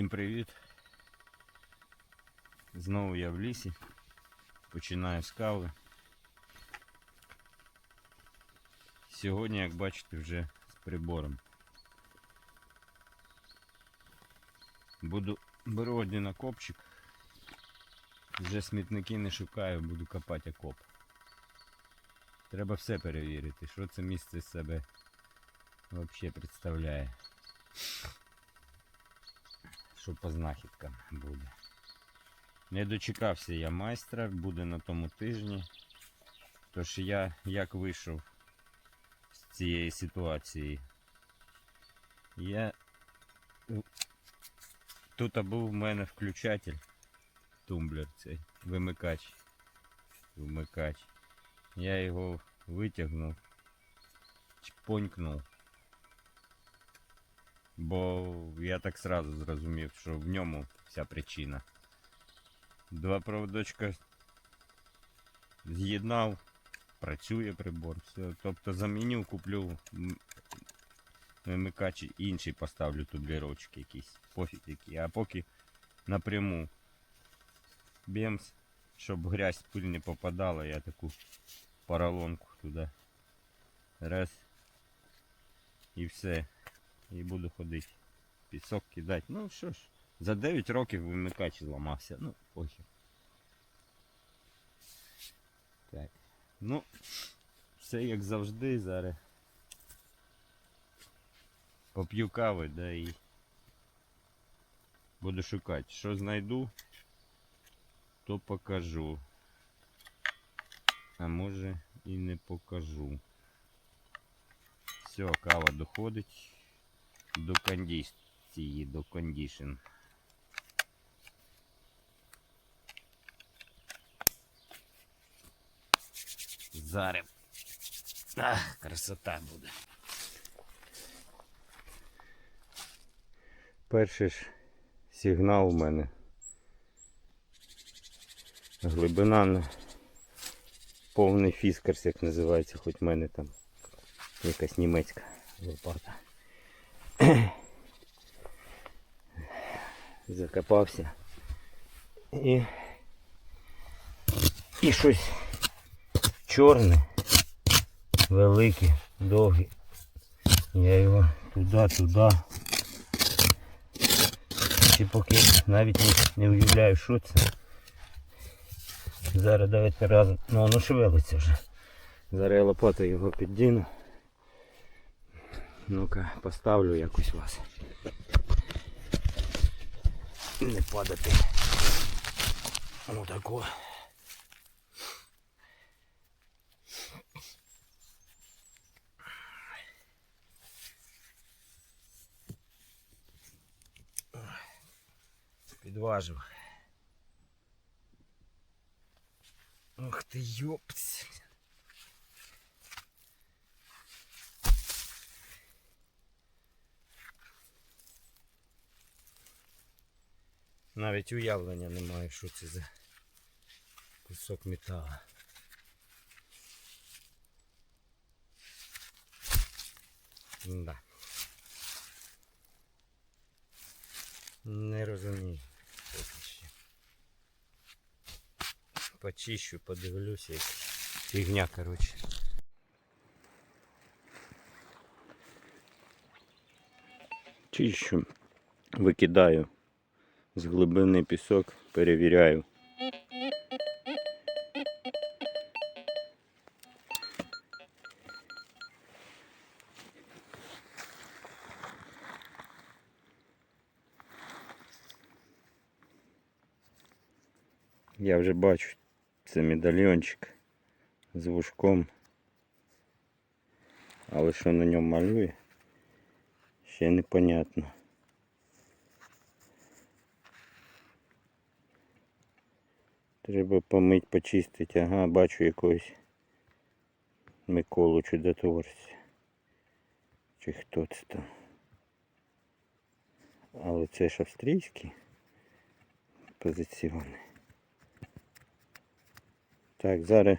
Всім привіт! Знову я в лісі. Починаю з кави. Сьогодні, як бачите, вже з прибором. Буду беру один окопчик. Вже смітники не шукаю, буду копати окоп. Треба все перевірити, що це місце з себе взагалі представляє. Що по знахідкам буде. Не дочекався я майстра, буде на тому тижні. Тож я як вийшов з цієї ситуації. Я тут був в мене включатель, тумблер цей, вимикач. Вимикач. Я його витягнув, чпонькнув. Бо я так сразу зрозумів, що в ньому вся причина. Два проводочка з'єднав, працює прибор, все. Тобто замінив, куплю вимикач інший поставлю тублірочок якийсь, пофіг який. А поки напряму бемс, щоб грязь пиль не попадала, я таку поролонку туди. Раз. І все. І буду ходити. Пісок кидати. Ну що ж, за 9 років вимикач зламався. Ну, похер. Так. Ну, все як завжди зараз. Поп'ю кави, да і буду шукати. Що знайду, то покажу. А може і не покажу. Все, кава доходить до кондиції, до кондішн. Зараз. Ах, красота буде. Перший ж сигнал у мене. Глибина на повний фіскарс, як називається, хоч в мене там якась німецька лопата. Закопався. І, і щось чорне, велике, довге. Я його туди-туди. Чи поки навіть не, не уявляю, що це. Зараз давайте разом. Ну воно шевелиться вже. Зараз я лопатою його піддіну. Ну-ка, поставлю якось вас. Не падати. Ну тако. Підважив. Ух ти ёпть. Навіть уявлення немає, що це за кусок метала. Да. Не розумію. поки що. Почищу, подивлюся. як Фігня, коротше. Чищу, викидаю з глибини пісок, перевіряю. Я вже бачу, це медальйончик з вушком. Але що на ньому малює, ще непонятно. Треба помить, почистити. Ага, бачу якогось Миколу чудотворця. Чи хто це там. Але це ж австрійський позиціони. Так, зараз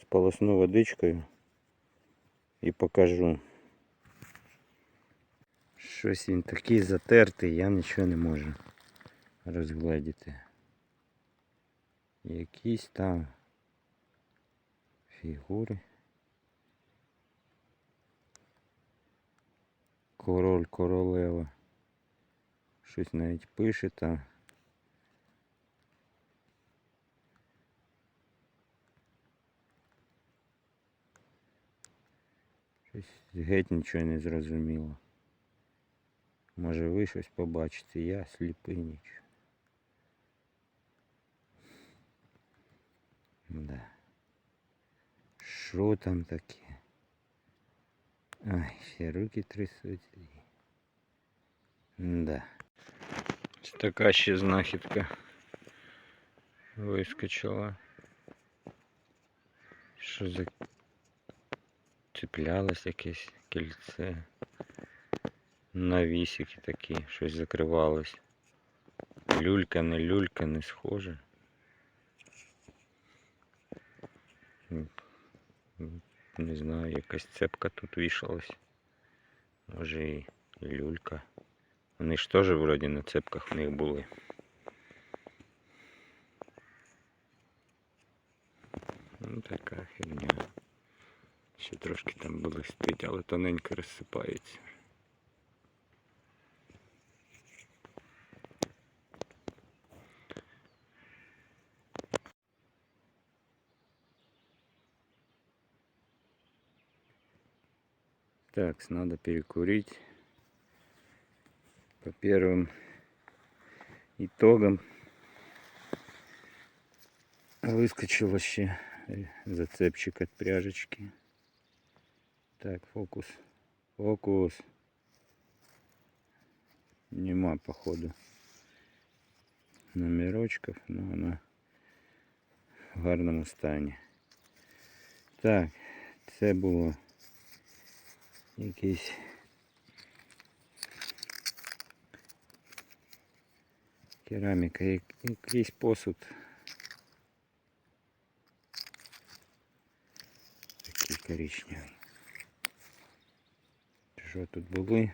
сполосну водичкою і покажу. Щось він такий затертий, я нічого не можу розгледіти. Якісь там фігури. Король, королева. Щось навіть пише там. Щось геть нічого не зрозуміло. Може ви щось побачите, я сліпий нічого. Да. Що там таке? Ай, ще руки трясуть. Да. Ось така ще знахідка вискочила. Що за цеплялось якесь кільце. Навісики такі, щось закривалось. Люлька, не люлька, не схоже. Не знаю, якась цепка тут вішалась. Може і люлька. Вони ж теж вроді на цепках в них були. Ну така фігня. Ще трошки там були спить, але тоненько розсипається. Так, надо перекурить. По первым итогам выскочил вообще зацепчик от пряжечки. Так, фокус. Фокус. Нема, походу, номерочков, но она в гарному стані. Так, це було якийсь кераміка, як- якийсь посуд. Такий коричневий. Що тут були?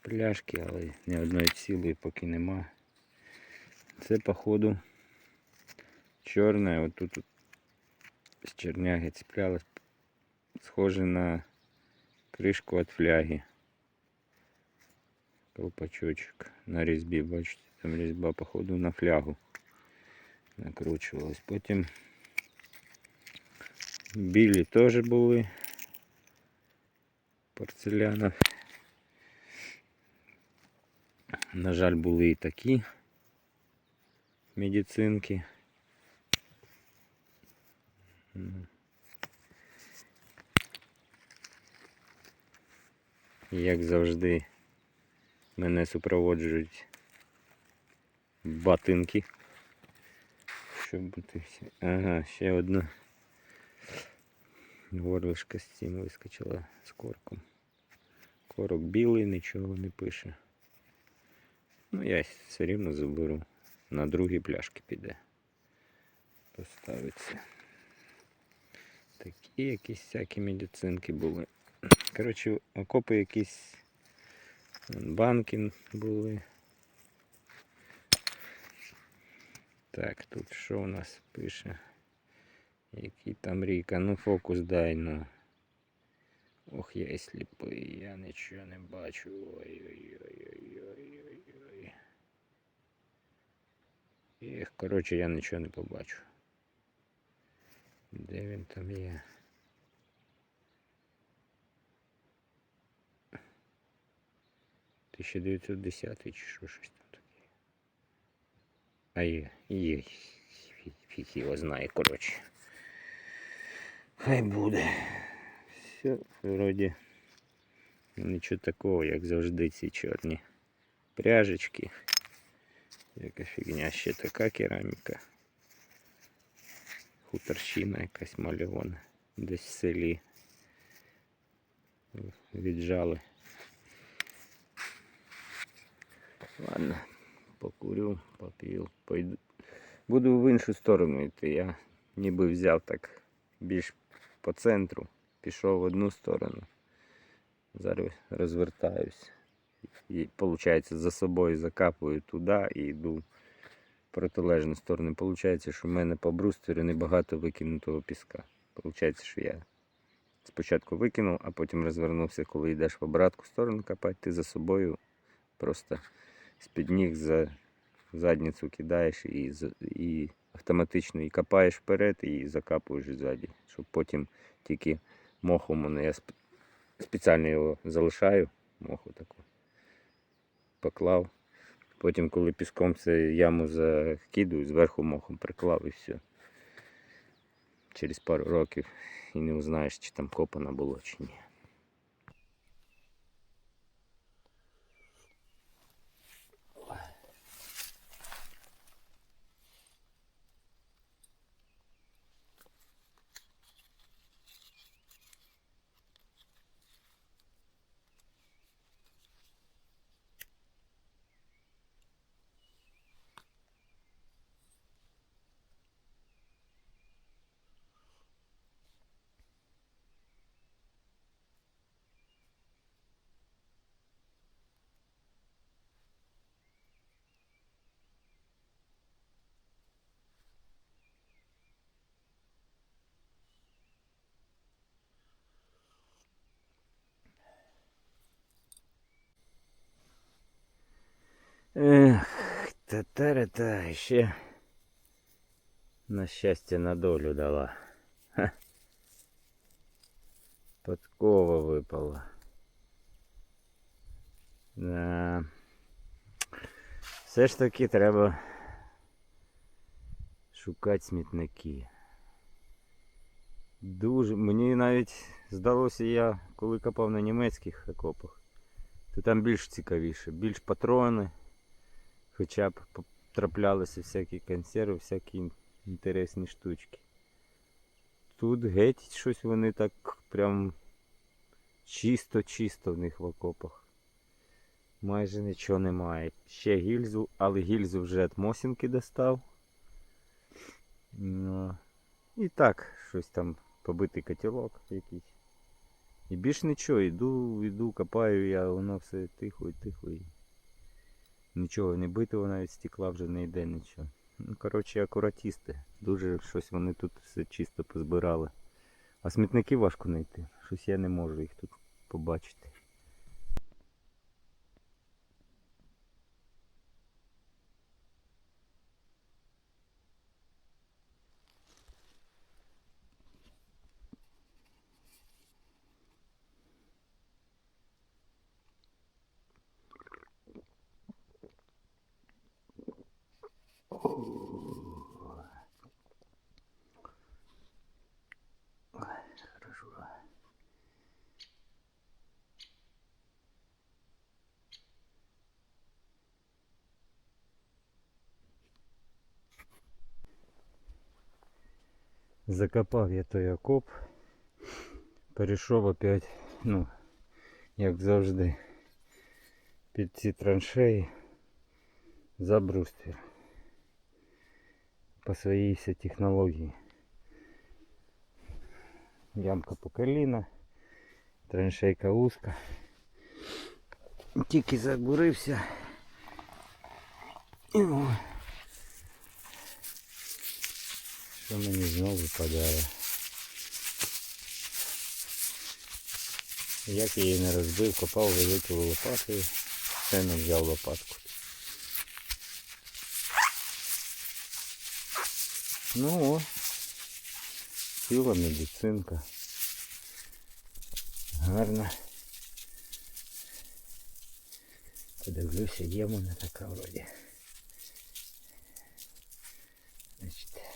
Пляшки, але ні одної цілої поки нема. Це походу чорне, отут от з черняги цеплялось, схоже на кришку від фляги. Колпачочок на різьбі, бачите, там різьба походу на флягу накручувалась. Потім білі теж були порцеляна. На жаль, були і такі медицинки. Як завжди, мене супроводжують батинки. Щоб бути. Ага, ще одна горлишка з цим вискочила з корком. Корок білий, нічого не пише. Ну, я все рівно заберу. На другі пляшки піде. Поставиться. Такі якісь всякі медицинки були. Коротше, окопи якісь банки були. Так, тут що у нас пише? Який там ріка? Ну фокус дай, ну. Ох, я і сліпий, я нічого не бачу. Ой-ой-ой-ой-ой-ой. Ех, коротше, я нічого не побачу. Де він там є? Тисяча дев'ятсот десятий чи що щось там таке. А є, є. Фі- Фіг його знає, коротше. Хай буде. Все, вроді нічого такого, як завжди ці чорні пряжечки. Яка фігня, ще така кераміка. Хуторщина якась мальована. Десь в селі. Віджали. Ладно, покурю, поп'ю, пойду. Буду в іншу сторону йти. Я ніби взяв так більш по центру, пішов в одну сторону. Зараз розвертаюсь. І виходить, за собою закапую туди і йду в протилежну сторону. Получається, що в мене по брустверу небагато викинутого піска. Получається, що я спочатку викинув, а потім розвернувся, коли йдеш в обратку сторону копати, ти за собою просто з-під ніг за задницю кидаєш і, і автоматично і копаєш вперед, і закапуєш ззаді, щоб потім тільки мохом воно я спеціально його залишаю, моху таку поклав. Потім, коли піском це яму закидую, зверху мохом приклав і все. Через пару років і не узнаєш, чи там копано було, чи ні. Ех, та-та-та, ще на щастя на долю дала. Ха. Подкова випала. Да. Все ж таки треба шукати смітники. Дуже. Мені навіть здалося я, коли копав на німецьких окопах, то там більш цікавіше, більш патрони. Хоча б траплялися всякі консерви, всякі ін- інтересні штучки. Тут геть щось вони так прям чисто-чисто в них в окопах. Майже нічого немає. Ще гільзу, але гільзу вже від Мосінки достав. Ну, і так, щось там побитий котілок якийсь. І більш нічого, йду, йду, копаю я, воно все тихо і тихо. Нічого не битого навіть стекла вже не йде нічого. Ну, коротше, акуратісти. Дуже щось вони тут все чисто позбирали. А смітники важко знайти. Щось я не можу їх тут побачити. Закопав я той окоп. Перейшов опять, ну, як завжди, під ці траншеї за бруствір. По своїй всій технології. Ямка по коліна, траншейка узка. Тільки забурився. І що мені знову випадає. Як я її не розбив, копав великою лопатою, ще не взяв лопатку. Ну о, ціла медицинка. Гарно. Подивлюся, є в мене така вроді. Значить,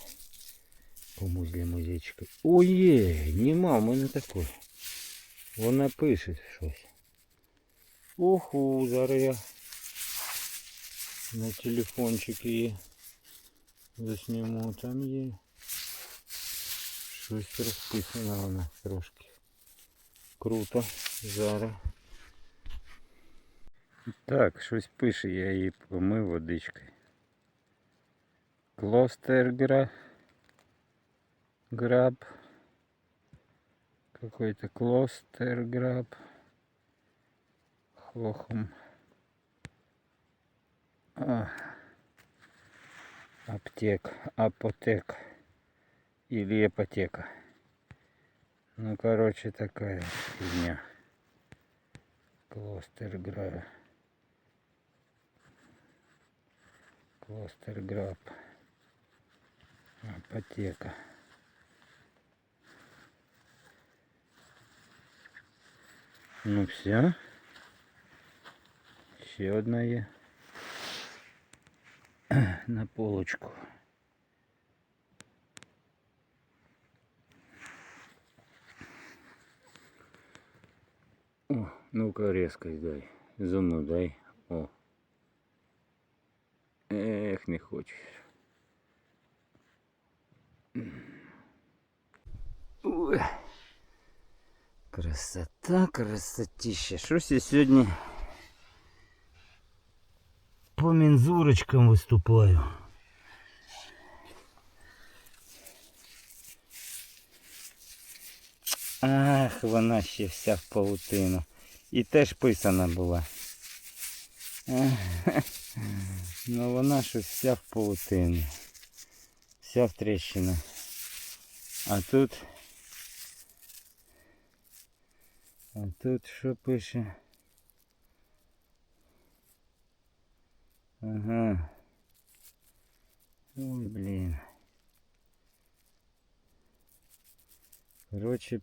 комусь для музички. Ой, є, нема в мене такої. Вона пише щось. Оху, зараз я на телефончик її засніму. Там є щось розписано вона трошки. Круто. Зараз. Так, щось пише, я її помив водичкою. Клостергра. Граб. Какой-то клостерграб. Хохом. А. Аптек, апотек. Или ипотека. Ну, короче, такая фигня. Клостер гра. Клостер граб. Апотека. Ну все. Ще одна є. На полочку. О, ну-ка резкость дай. Зону дай. О. Ех, не хочеш. Ой. Красота, красотища. Щось я сьогодні по мензурочкам виступаю. Ах, вона ще вся в паутину. І теж писана була. Ах, Ну вона щось вся в паутину. Вся в тріщина. А тут. А тут що пише? Ага. Ой, блін. Короче,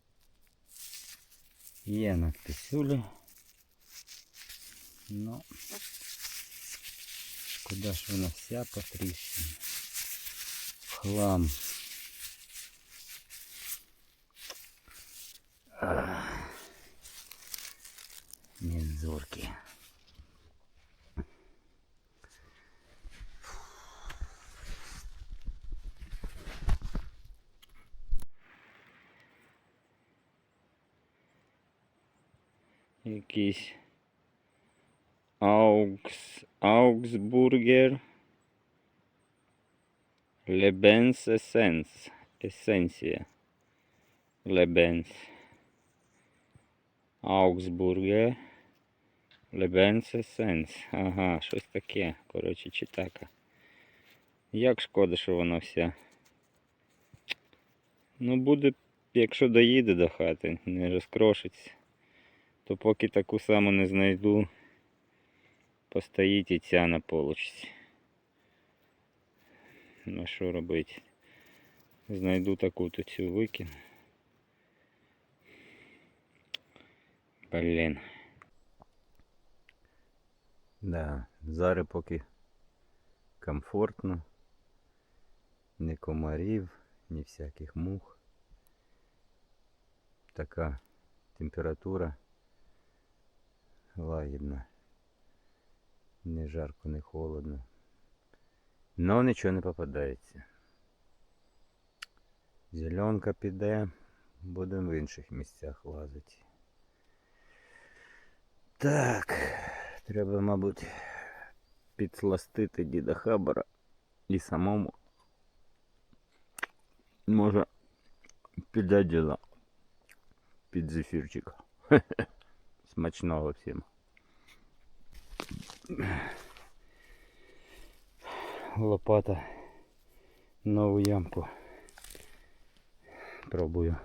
є надписюлі. Ну, куда ж вона вся потріщена? В хлам. Ах. mazurki. Jakiś Augs, Augsburger. Lebens Essence Esencje Lebens Augsburger. Лебенс Есенс. Ага, щось таке. Коротше, читака. Як шкода, що воно все. Ну буде, якщо доїде до хати, не розкрошиться то поки таку саму не знайду, постоїть і ця на полочці. Ну що робити? Знайду таку то цю викину. Блін. Да, зараз поки комфортно. Ні комарів, ні всяких мух. Така температура лагідна. Не жарко, не холодно. Но нічого не попадається. Зеленка піде, будемо в інших місцях лазити. Так, треба, мабуть, підсластити діда Хабара і самому. Може піде діла під зефірчик. Смачного всім. Лопата нову ямку. Пробую.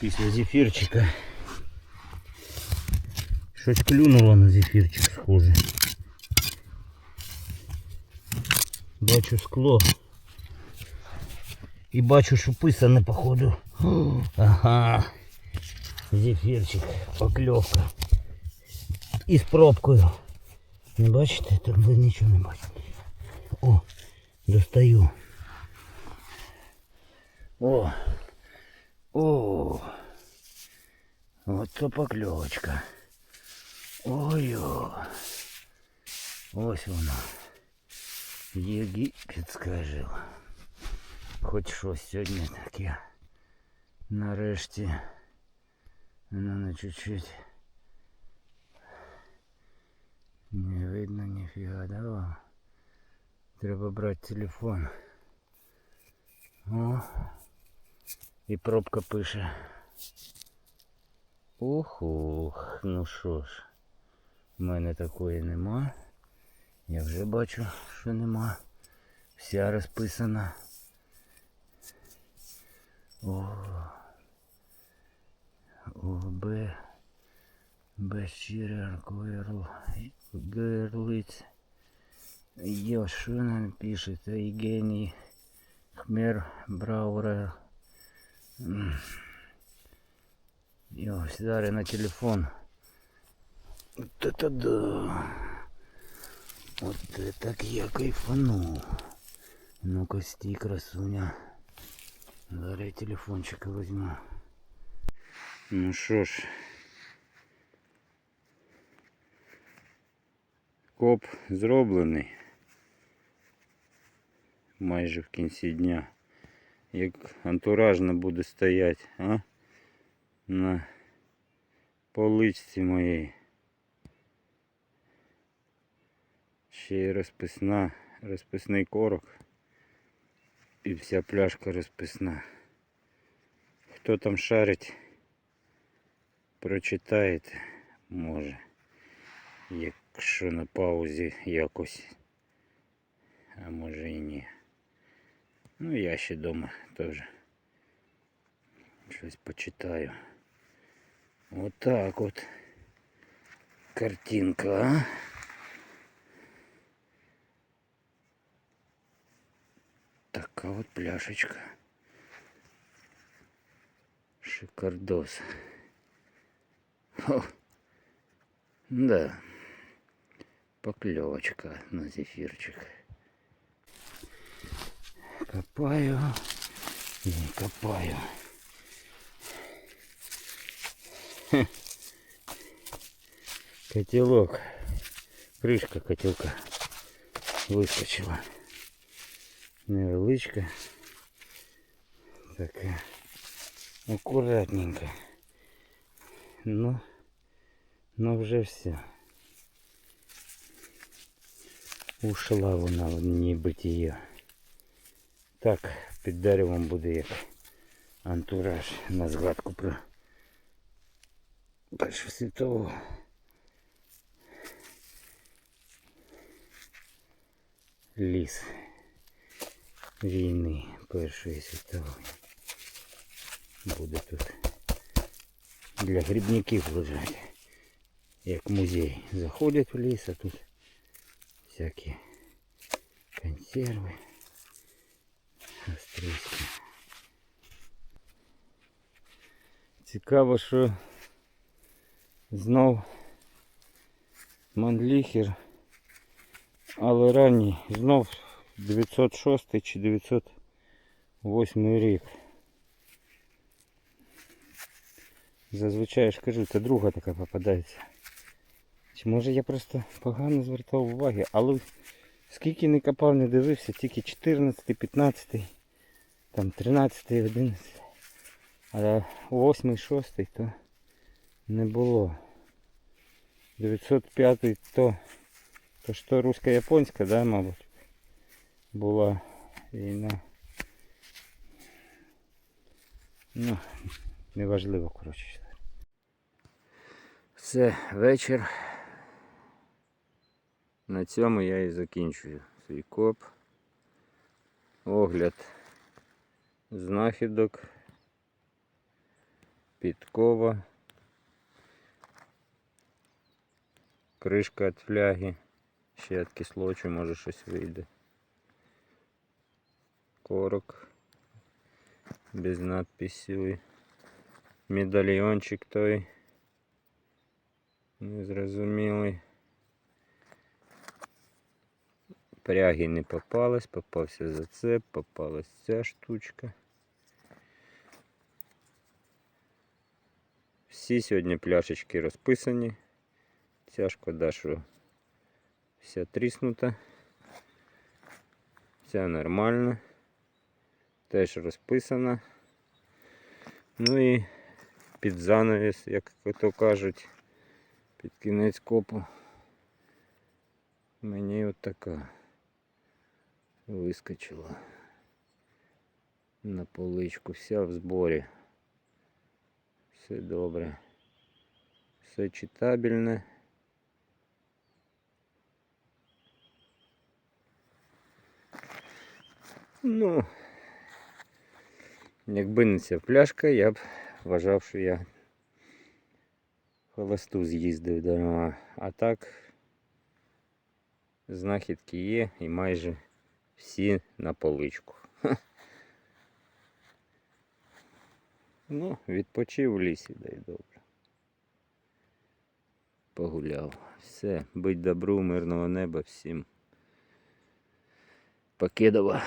Після зефірчика. Щось клюнуло на зефірчик схоже. Бачу скло. І бачу, що писане походу. О, Ага. Зефірчик, покльовка. І з пробкою. Не бачите? Тут ви нічого не бачите. О, достаю. О. О. От то покльовочка. Ой-о. Ось вона. Єгипетська жила. Хоч щось сьогодні таке. Нарешті. Воно на чуть-чуть. Не видно ніфіга, да? Треба брати телефон. І пробка пише. Ох, ох, ну що ж, в мене такої нема. Я вже бачу, що нема. Вся розписана. О, О, Б. Бещиряр, Герл, Герлиц. Йо, що нам пишет? Евгений Хмер Браурер. М. Йо, зараз на телефон. Вот это да. Вот это так я кайфану. Ну-ка, стій, красуня. Зараз я телефончик возьму. Ну що ж. Коп зроблений. Майже в кінці дня. Як антуражно буде стояти, а? На поличці моєї. Ще й розписна, розписний корок. І вся пляшка розписна. Хто там шарить, прочитаєте, може. Якщо на паузі якось. А може і ні. Ну я ще дома теж щось почитаю. Отак от картинка, а? Така от пляшечка. Шикардос. О, да. Поклевочка на зефирчик. Копаю и копаю. Котелок. Крышка котелка выскочила. Невеличка. Така. Аккуратненько. Ну, ну вже все. Ушла вона в небытие. Так, під деревом буде як антураж на згадку про Першу світову. Ліс війни Першої світової. Буде тут для грибників лежать. Як музей. Заходять в ліс, а тут всякі консерви. Австрійські. Цікаво, що знов манліхер, але ранній, знов 906 чи 908 рік. Зазвичай я ж кажу, це друга така попадається. Чи може я просто погано звертав уваги, але скільки не копав, не дивився, тільки 14, 15, там 13, 11. А 8, 6 то не було. 905 то, то що русько-японська, да, мабуть, була війна. Ну, неважливо, коротше. Все, вечір. На цьому я і закінчую свій коп. Огляд знахідок. Підкова. Кришка від фляги. Ще від кислочу, може щось вийде. Корок. Без надписів. Медальйончик той. Незрозумілий. Пряги не попалось, попався зацеп, попалась ця штучка. Всі сьогодні пляшечки розписані. Ця шкода, що вся тріснута. Ця нормальна. Теж розписана. Ну і під занавіс, як то кажуть, під кінець копу. Мені от така вискочила на поличку, вся в зборі. Все добре. Все читабельне. Ну, якби не ця пляшка, я б вважав, що я холосту з'їздив дарма. А так знахідки є і майже всі на поличку. Ну, відпочив в лісі, дай добре. Погуляв. Все, будь добру, мирного неба всім. Покидова.